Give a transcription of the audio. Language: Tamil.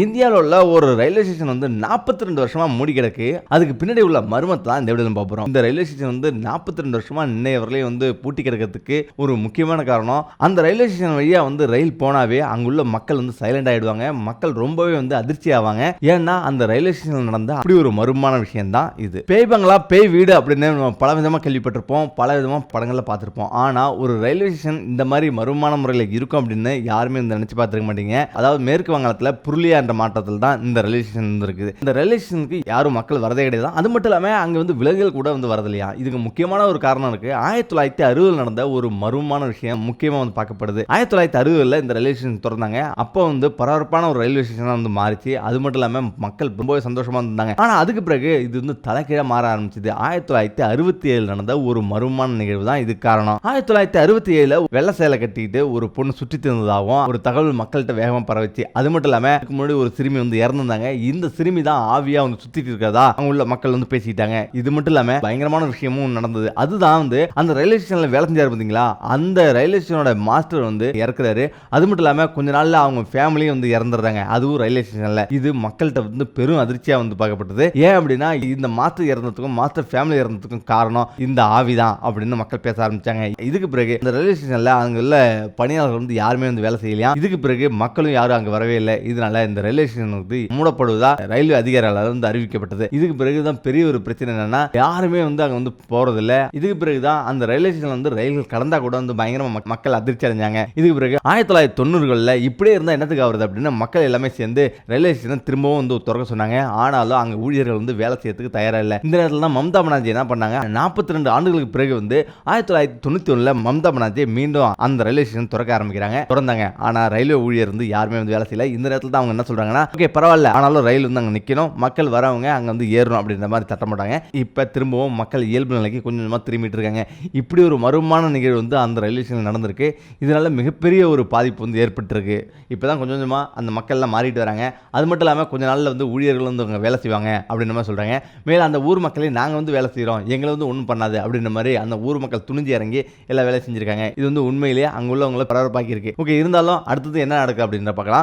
இந்தியாவில் உள்ள ஒரு ரயில்வே ஸ்டேஷன் வந்து நாற்பத்தி ரெண்டு வருஷமா மூடி கிடக்கு. அதுக்கு பின்னாடி உள்ள மர்மத்தை தான் இந்த விடலும் பார்ப்போம் இந்த ரயில்வே ஸ்டேஷன் வந்து நாற்பத்தி ரெண்டு வருஷமா இன்னைய வரலையும் வந்து பூட்டி கிடக்கிறதுக்கு ஒரு முக்கியமான காரணம். அந்த ரயில்வே ஸ்டேஷன் வழியாக வந்து ரயில் போனாவே அங்குள்ள மக்கள் வந்து சைலண்ட் ஆகிடுவாங்க மக்கள் ரொம்பவே வந்து அதிர்ச்சி ஆவாங்க. ஏன்னா அந்த ரயில்வே ஸ்டேஷனில் நடந்த அப்படி ஒரு மர்மமான விஷயம் தான் இது. பேய் பங்களா பேய் வீடு அப்படின்னு நம்ம பல விதமாக கேள்விப்பட்டிருப்போம். பல விதமாக படங்களில் பார்த்துருப்போம். ஆனால் ஒரு ரயில்வே ஸ்டேஷன் இந்த மாதிரி மர்மமான முறையில் இருக்கும் அப்படின்னு யாருமே வந்து நினைச்சு பார்த்துருக்க மாட்டீங்க. அதாவது மேற்கு வங்காளத்தில் புருளியா என்ற மாற்றத்தில் தான் இந்த ரயில்வே ஸ்டேஷன் இருக்குது. இந்த ரிலேஷனுக்கு யாரும் மக்கள் வரதே கிடையாது. அது மட்டும் இல்லாமல் அங்கே வந்து விலங்குகள் கூட வந்து வரதில்லையா? இதுக்கு முக்கியமான ஒரு காரணம் இருக்குது ஆயிரத்தி தொள்ளாயிரத்தி அறுபதில் நடந்த ஒரு மர்மமான விஷயம் முக்கியமாக வந்து பார்க்கப்படுது. ஆயிரத்தி தொள்ளாயிரத்தி அறுபதில் இந்த ரயில்வே ஸ்டேஷன் திறந்தாங்க அப்போ வந்து பரபரப்பான ஒரு ரயில்வே ஸ்டேஷனாக வந்து மாறிச்சு. அது மட்டும் இல்லாமல் மக்கள் ரொம்பவே சந்தோஷமாக இருந்தாங்க. ஆனால் அதுக்கு பிறகு இது வந்து தலைக்கீழே மாற ஆரம்பிச்சது. ஆயிரத்தி தொள்ளாயிரத்தி அறுபத்தி ஏழு நடந்த ஒரு மர்மமான நிகழ்வு தான் இது காரணம். ஆயிரத்தி தொள்ளாயிரத்தி அறுபத்தி ஏழில் வெள்ள சேலை கட்டிட்டு ஒரு பொண்ணு சுற்றி திறந்ததாகவும் ஒரு தகவல் மக்கள்கிட்ட வேகமாக பரவச்சு. அது மட்டும் இல்லாமல் முன்னாடி முன்னாடி ஒரு சிறுமி வந்து இறந்துருந்தாங்க. இந்த சிறுமி தான் ஆவியா வந்து சுத்திட்டு இருக்கிறதா? அவங்க உள்ள மக்கள் வந்து பேசிட்டாங்க இது மட்டும் இல்லாம பயங்கரமான விஷயமும் நடந்தது. அதுதான் வந்து அந்த ரயில்வே ஸ்டேஷன்ல வேலை செஞ்சாரு பார்த்தீங்களா அந்த ரயில்வே ஸ்டேஷனோட மாஸ்டர் வந்து இறக்குறாரு. அது மட்டும் இல்லாம கொஞ்ச நாள்ல அவங்க ஃபேமிலியும் வந்து இறந்துடுறாங்க. அதுவும் ரயில்வே ஸ்டேஷன்ல. இது மக்கள்கிட்ட வந்து பெரும் அதிர்ச்சியா வந்து பார்க்கப்பட்டது. ஏன் அப்படின்னா இந்த மாஸ்டர் இறந்ததுக்கும் மாஸ்டர் ஃபேமிலி இறந்ததுக்கும் காரணம் இந்த ஆவி தான் அப்படின்னு மக்கள் பேச ஆரம்பிச்சாங்க. இதுக்கு பிறகு இந்த ரயில்வே ஸ்டேஷன்ல அங்க உள்ள பணியாளர்கள் வந்து யாருமே வந்து வேலை செய்யலையா? இதுக்கு பிறகு மக்களும் யாரும் அங்க வரவே இல்லை. இதனால இந்த ரயில்வே ஸ்டேஷன் வந்து மூடப்படுவதா ரயில்வே அதிகாரிகளால் வந்து அறிவிக்கப்பட்டது. இதுக்கு பிறகுதான் பெரிய ஒரு பிரச்சனை என்னன்னா யாருமே வந்து அங்க வந்து போறதில்ல. இதுக்கு பிறகுதான் அந்த ரயில்வே ஸ்டேஷன் வந்து ரயில்கள் கடந்தா கூட வந்து பயங்கரமா மக்கள் அதிர்ச்சி அடைஞ்சாங்க. இதுக்கு பிறகு ஆயிரத்தி தொள்ளாயிரத்தி தொண்ணூறுகளில் இப்படியே இருந்தால் என்னத்துக்கு ஆகுறது அப்படின்னு மக்கள் எல்லாமே சேர்ந்து ரயில்வே ஸ்டேஷன் திரும்பவும் வந்து திறக்க சொன்னாங்க. ஆனாலும் அங்கே ஊழியர்கள் வந்து வேலை செய்யறதுக்கு தயாராக இல்லை. இந்த நேரத்தில் தான் மம்தா பானர்ஜி என்ன பண்ணாங்க நாற்பத்தி ரெண்டு ஆண்டுகளுக்கு பிறகு வந்து ஆயிரத்தி தொள்ளாயிரத்தி தொண்ணூற்றி ஒன்றில் மம்தா பானர்ஜி மீண்டும் அந்த ரயில்வே ஸ்டேஷன் திறக்க ஆரம்பிக்கிறாங்க திறந்தாங்க. ஆனால் ரயில்வே ஊழியர் வந்து யாருமே வந்து வேலை செய்யல. இந்த நேரத்தில் தான் அவங்க என்ன சொல்றாங்கன்னா ஓகே பரவாயில்ல. ஆனாலும் ரயில் வந்து அங்கே நிற்கணும் மக்கள் வரவங்க அங்கே வந்து ஏறணும் அப்படின்ற மாதிரி தட்ட மாட்டாங்க இப்போ திரும்பவும் மக்கள் இயல்பு நிலைக்கு கொஞ்சம் கொஞ்சமாக திரும்பிட்டு இருக்காங்க. இப்படி ஒரு மர்மமான நிகழ்வு வந்து அந்த ரயில்வே ஸ்டேஷன் நடந்திருக்கு. இதனால மிகப்பெரிய ஒரு பாதிப்பு வந்து ஏற்பட்டிருக்கு. இப்போ தான் கொஞ்சம் கொஞ்சமாக அந்த மக்கள்லாம் மாறிட்டு வராங்க. அது மட்டும் இல்லாமல் கொஞ்ச நாளில் வந்து ஊழியர்கள் வந்து அவங்க வேலை செய்வாங்க அப்படின்ற மாதிரி சொல்கிறாங்க மேலே அந்த ஊர் மக்களே நாங்கள் வந்து வேலை செய்கிறோம் எங்களை வந்து ஒன்றும் பண்ணாது அப்படின்ற மாதிரி அந்த ஊர் மக்கள் துணிஞ்சு இறங்கி எல்லா வேலை செஞ்சுருக்காங்க. இது வந்து உண்மையிலேயே அங்கே உள்ளவங்களை பரபரப்பாக்கி இருக்கு. ஓகே இருந்தாலும் அடுத்தது என்ன நடக்குது அப்படின்ற பார்க்கலாம்.